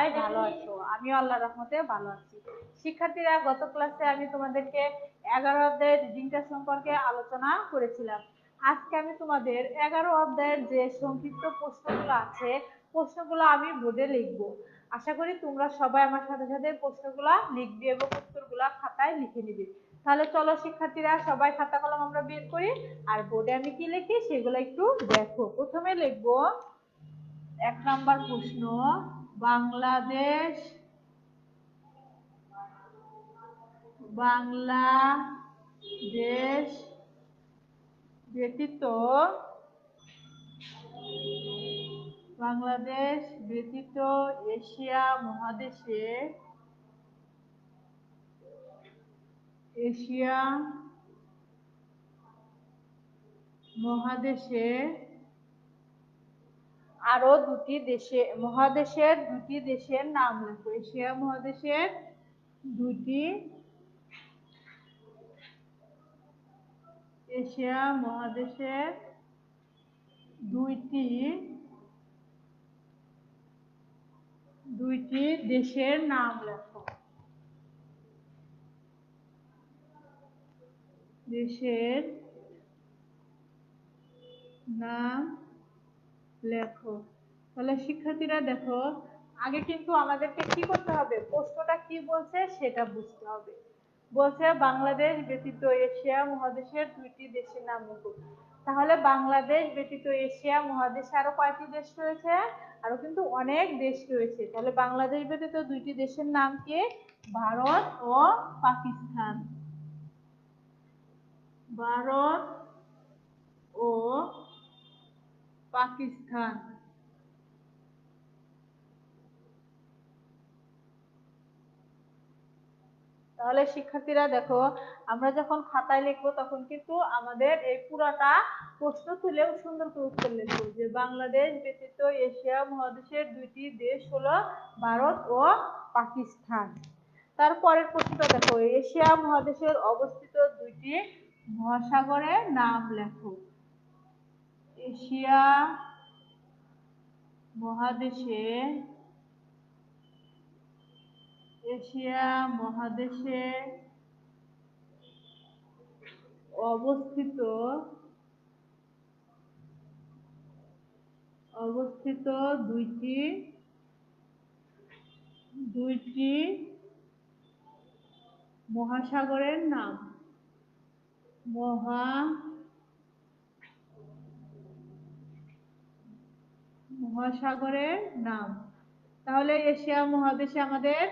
সবাই ভালো আছো। আমিও আল্লাহ রহমতে ভালো আছি। শিক্ষার্থীরা, গত ক্লাসে আমি তোমাদেরকে এগারো অধ্যায়ের রিডিংটা সম্পর্কে আলোচনা করেছিলাম। আজকে আমি তোমাদের এগারো অধ্যায়ের যে সংক্ষিপ্ত প্রশ্নগুলো আছে, প্রশ্নগুলো আমি বোর্ডে লিখব। আশা করি তোমরা সবাই আমার সাথে সাথে প্রশ্নগুলো লিখবে এবং উত্তরগুলো খাতায় লিখে নিবে। তাহলে চলো শিক্ষার্থীরা, সবাই খাতা কলম আমরা বের করি, আর বোর্ডে আমি কি লিখি সেগুলো একটু দেখো। প্রথমে লিখব, এক নাম্বার প্রশ্ন বাংলাদেশ বাংলাদেশ ব্যতীত বাংলাদেশ ব্যতীত এশিয়া মহাদেশে এশিয়া মহাদেশে আরও দুটি দেশে, মহাদেশের দুটি দেশের নাম লেখো এশিয়া মহাদেশের দুটি, এশিয়া মহাদেশের দুইটি দুইটি দেশের নাম লেখো দেশের নাম লেখো। তাহলে শিক্ষার্থীরা দেখো, আগে কিন্তু আমাদেরকে কি করতে হবে? প্রশ্নটা কি বলছে সেটা বুঝতে হবে। বলছে বাংলাদেশ ব্যতীত এশিয়া মহাদেশের দুইটি দেশের নাম লেখো। তাহলে বাংলাদেশ ব্যতীত এশিয়া মহাদেশে আরও কয়টি দেশ রয়েছে? আরও কিন্তু অনেক দেশ রয়েছে। তাহলে বাংলাদেশ ব্যতীত দুইটি দেশের নাম কি? ভারত ও পাকিস্তান। ভারত ও পাকিস্তান। তাহলে শিক্ষার্থীরা দেখো, আমরা যখন খাতায় লিখব তখন কিন্তু আমাদের এই পুরাটা প্রশ্ন তুলেও সুন্দর করে উত্তর লিখব যে বাংলাদেশ ব্যতীত এশিয়া মহাদেশের দুইটি দেশ হলো ভারত ও পাকিস্তান। তারপরের প্রশ্নটা দেখো, এশিয়া মহাদেশের অবস্থিত দুইটি মহাসাগরের নাম লেখো। এশিয়া মহাদেশে এশিয়া মহাদেশে অবস্থিত অবস্থিত দুইটি দুইটি মহাসাগরের নাম। মহা মহাসাগরের নাম। তাহলে এশিয়া মহাদেশে আমাদের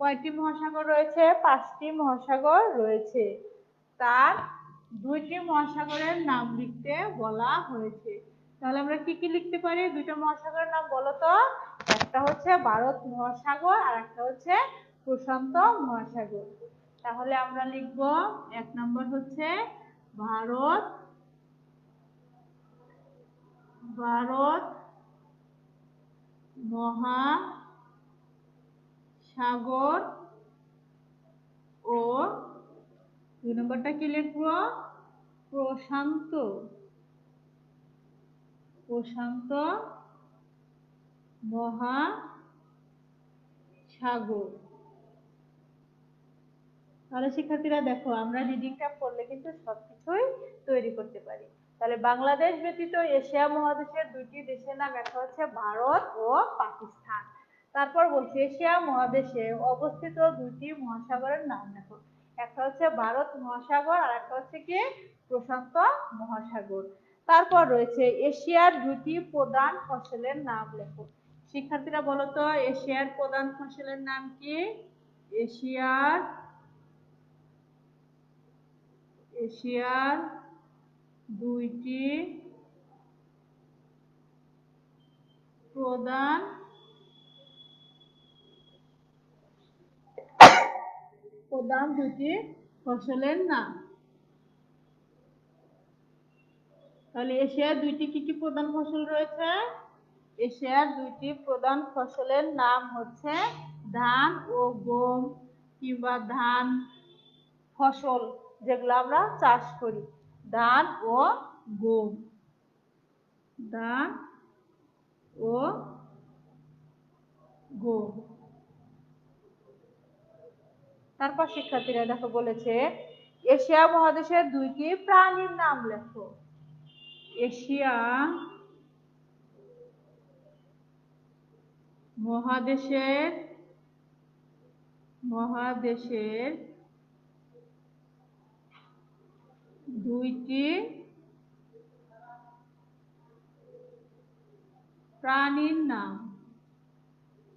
কয়টি মহাসাগর রয়েছে? পাঁচটি মহাসাগর রয়েছে। তার দুইটি মহাসাগরের নাম লিখতে বলা হয়েছে। তাহলে আমরা কি কি লিখতে পারি? দুইটা মহাসাগরের নাম বলো তো। একটা হচ্ছে ভারত মহাসাগর আর একটা হচ্ছে প্রশান্ত মহাসাগর। তাহলে আমরা লিখব এক নম্বর হচ্ছে ভারত ভারত মহাসাগর ও দুই নম্বরটা কি লিখব? প্রশান্ত। প্রশান্ত মহাসাগর। তাহলে শিক্ষার্থীরা দেখো, আমরা রিডিংটা পড়লে কিন্তু সবকিছুই তৈরি করতে পারি। তাহলে বাংলাদেশ ব্যতীত এশিয়া মহাদেশের দুইটি দেশের নাম একটা হচ্ছে ভারত ও পাকিস্তান। তারপর বলছি, এশিয়া মহাদেশে অবস্থিত দুইটি মহাসাগরের নাম দেখো। একটা হচ্ছে ভারত মহাসাগর আর একটা হচ্ছে কি? প্রশান্ত মহাসাগর। তারপর রয়েছে এশিয়ার দুটি প্রধান ফসলের নাম লেখো। শিক্ষার্থীরা বলো তো, এশিয়ার প্রধান ফসলের নাম কি? এশিয়ার এশিয়ার দুইটি প্রধান প্রধান দুটি ফসলের নাম। তাহলে এশিয়ার দুইটি কি কি প্রধান ফসল রয়েছে? এশিয়ার দুইটি প্রধান ফসলের নাম হচ্ছে ধান ও গম কিংবা ধান ফসল যেগুলো আমরা চাষ করি। ধান ও গম ধান ও গো তারপর শিক্ষার্থীরা দেখো বলেছে, এশিয়া মহাদেশের দুইটি প্রাণীর নাম লেখো। এশিয়া মহাদেশের মহাদেশের দুইটি প্রাণীর নাম।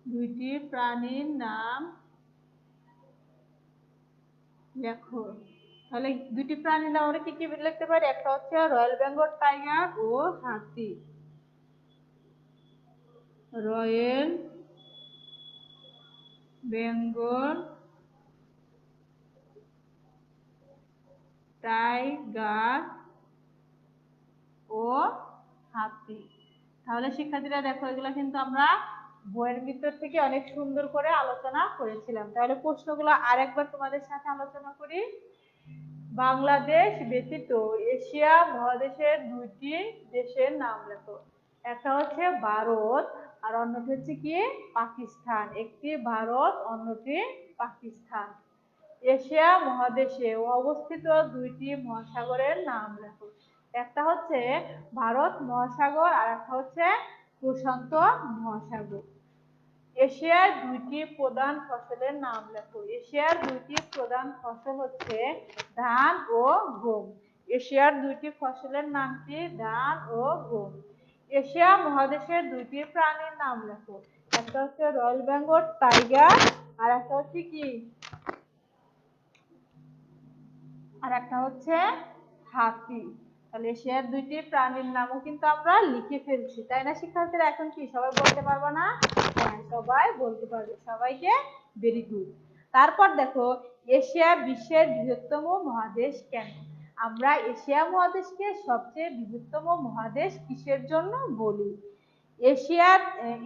দুইটি প্রাণীর নাম লেখো। তাহলে দুটি প্রাণীর নাম আমরা কি কি লিখতে পারি? একটা হচ্ছে রয়্যাল বেঙ্গল টাইগার ও হাতি। রয়্যাল বেঙ্গল টাইগার ও হাতি। তাহলে শিক্ষার্থীরা দেখো, এগুলো কিন্তু আমরা বইয়ের ভিতর থেকে অনেক সুন্দর করে আলোচনা করেছিলাম। তাহলে প্রশ্নগুলো আরেকবার তোমাদের সাথে আলোচনা করি। বাংলাদেশ ব্যতীত এশিয়া মহাদেশের দুইটি দেশের নাম লেখো। একটা হচ্ছে ভারত আর অন্যটি হচ্ছে কি? পাকিস্তান। একটি ভারত, অন্যটি পাকিস্তান। এশিয়া মহাদেশে অবস্থিত দুইটি মহাসাগরের নাম লেখো। একটা হচ্ছে ভারত মহাসাগর আর একটা হচ্ছে প্রশান্ত মহাসাগর। এশিয়ার দুইটি প্রধান ফসলের নাম লেখো। এশিয়ার দুইটি প্রধান ফসল হচ্ছে ধান ও গম। এশিয়ার দুইটি ফসলের নাম কি? ধান ও গম। এশিয়া মহাদেশের দুইটি প্রাণীর নাম লেখো। একটা হচ্ছে রয়্যাল বেঙ্গল টাইগার আর একটা হচ্ছে কি? আর একটা হচ্ছে হাতি। তাহলে এশিয়ার দুইটি প্রাণীর নামও কিন্তু আমরা লিখে ফেলছি, তাই না শিক্ষার্থীরা? এখন কি, সবাই বলতে পারব না? হ্যাঁ সবাই বলতে পারবে, সবাইকে ভেরি গুড তারপর দেখো, এশিয়া বিশ্বের বৃহত্তম মহাদেশ কেন? আমরা এশিয়া মহাদেশকে সবচেয়ে বৃহত্তম মহাদেশ কিসের জন্য বলি? এশিয়ার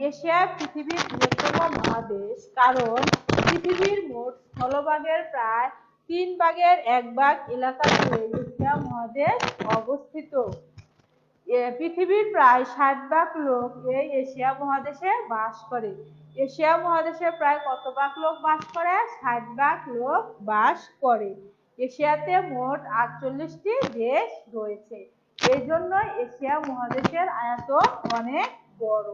এশিয়া পৃথিবীর বৃহত্তম মহাদেশ, কারণ পৃথিবীর মোট স্থলভাগের প্রায় তিন ভাগের এক ভাগ এলাকা জুড়ে এশিয়া মহাদেশ অবস্থিত। পৃথিবীর প্রায় ষাট ভাগ লোক এই এশিয়া মহাদেশে বাস করে। এশিয়া মহাদেশে প্রায় কত ভাগ লোক বাস করে? ষাট ভাগ লোক বাস করে। এশিয়াতে মোট আটচল্লিশটি দেশ রয়েছে। এই জন্য এশিয়া মহাদেশের আয়তন অনেক বড়।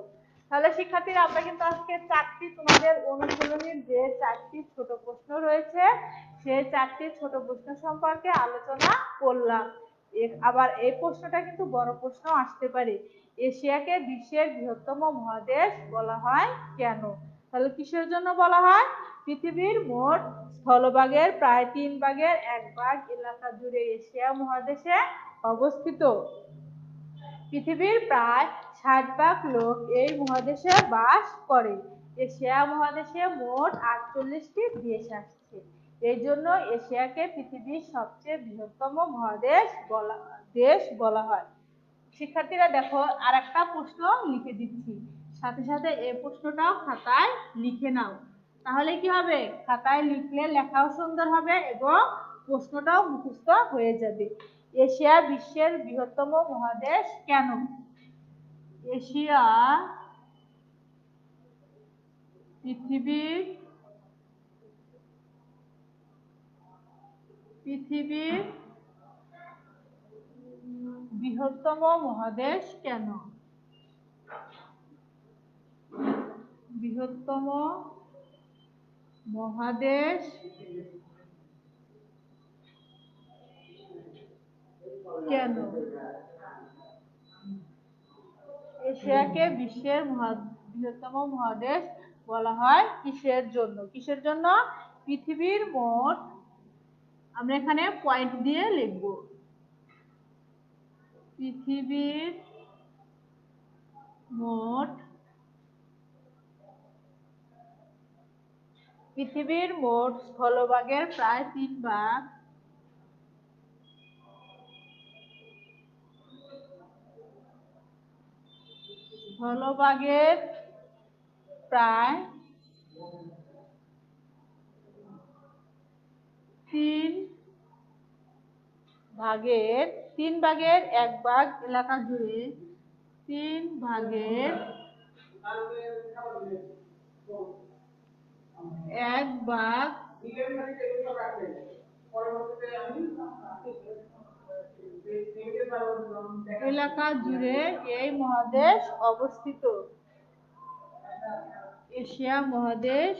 তাহলে শিক্ষার্থীরা, আমরা কিন্তু আজকে চারটি তোমাদের অনুশীলনীর যে চারটি ছোট প্রশ্ন রয়েছে সেই চারটি ছোট প্রশ্ন সম্পর্কে আলোচনা করলাম। আবার এই প্রশ্নটা কিন্তু বড় প্রশ্ন আসতে পারে। এশিয়াকে বিশ্বের বৃহত্তম মহাদেশ বলা হয় কেন? তাহলে কিসের জন্য বলা হয়? পৃথিবীর মোট স্থলভাগের প্রায় তিন ভাগের এক ভাগ এলাকা জুড়ে এশিয়া মহাদেশে অবস্থিত। পৃথিবীর প্রায় ষাট ভাগ লোক এই মহাদেশে বাস করে। এশিয়া মহাদেশে মোট আটচল্লিশটি দেশ আসছে এই জন্য এশিয়াকে পৃথিবীর সবচেয়ে বৃহত্তম মহাদেশ বলা, দেশ বলা হয়। শিক্ষার্থীরা দেখো আর একটা প্রশ্ন লিখে দিচ্ছি। সাথে সাথে এই প্রশ্নটাও খাতায় লিখে নাও। তাহলে কি হবে? খাতায় লিখলে লেখাও সুন্দর হবে এবং প্রশ্নটাও মুখস্থ হয়ে যাবে। এশিয়া বিশ্বের বৃহত্তম মহাদেশ কেন? এশিয়া পৃথিবীর পৃথিবীর বৃহত্তম মহাদেশ কেন? বৃহত্তম মহাদেশ কেন? এশিয়াকে বিশ্বের বৃহত্তম মহাদেশ বলা হয় কিসের জন্য? কিসের জন্য? পৃথিবীর মোট আমরা এখানে পয়েন্ট দিয়ে লিখব। পৃথিবীর মোট পৃথিবীর মোট স্থলভাগের প্রায় তিন ভাগ। স্থলভাগের প্রায় তিন ভাগের তিন ভাগের এক ভাগ এলাকা জুড়ে তিন ভাগের এক ভাগ এলাকা জুড়ে এই মহাদেশ অবস্থিত। এশিয়া মহাদেশ,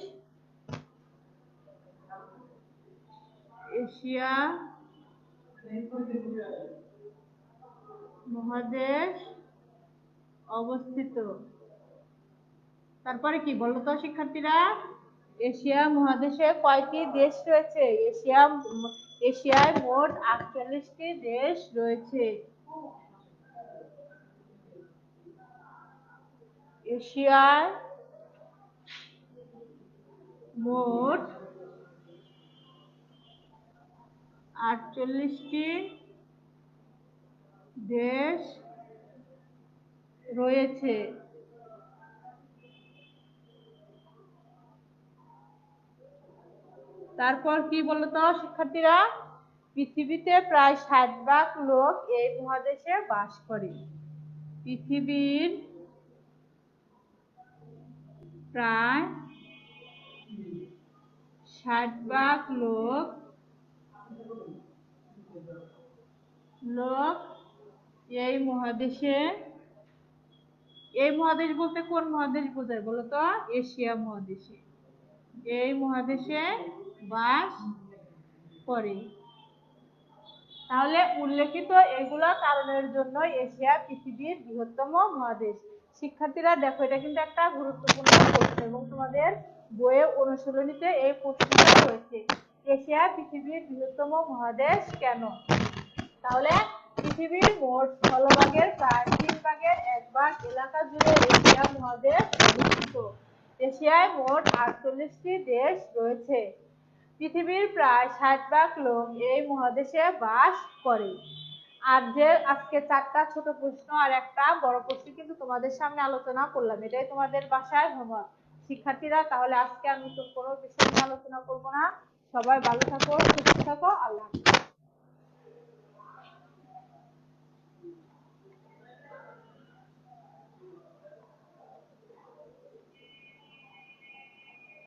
এশিয়া মহাদেশ অবস্থিত। তারপরে কি বলো তো শিক্ষার্থীরা? এশিয়া মহাদেশে কয়টি দেশ রয়েছে? এশিয়া এশিয়ায় মোট আটচল্লিশটি দেশ রয়েছে। এশিয়ায় মোট আটচল্লিশটি দেশ রয়েছে। তারপর কি বলতো? শিক্ষার্থীরা পৃথিবীতে প্রায় ষাট ভাগ লোক এই মহাদেশে বাস করে। পৃথিবীর প্রায় ষাট ভাগ লোক লোক এই মহাদেশে, এই মহাদেশ বলতে কোন মহাদেশ বোঝায় বলো তো? এশিয়া মহাদেশে। এই মহাদেশে বাস করে। তাহলে উল্লেখিত এগুলো কারণের জন্য এশিয়া পৃথিবীর বৃহত্তম মহাদেশ। শিক্ষার্থীরা, দেখো, এটা কিন্তু একটা গুরুত্বপূর্ণ প্রশ্ন এবং তোমাদের বইয়ে অনুশীলনীতে এই প্রশ্নটা রয়েছে। এশিয়া পৃথিবীর বৃহত্তম মহাদেশ কেন? তাহলে পৃথিবীর মোট স্থলভাগের প্রায় তিন ভাগের এক ভাগ এলাকা জুড়ে এশিয়া মহাদেশ অবস্থিত। এশিয়ায় মোট আটচল্লিশটি দেশ রয়েছে। পৃথিবীর প্রায় ষাট ভাগ লোক এই মহাদেশে বাস করে। আর যে আজকে চারটা ছোট প্রশ্ন আর একটা বড় প্রশ্ন কিন্তু তোমাদের সামনে আলোচনা করলাম। এটাই তোমাদের বাসায় হোমওয়ার্ক। শিক্ষার্থীরা, তাহলে আজকে আমি তো কোনো বিষয় নিয়ে আলোচনা করব না। সবাই ভালো থাকো, সুস্থ থাকো। আল্লাহ।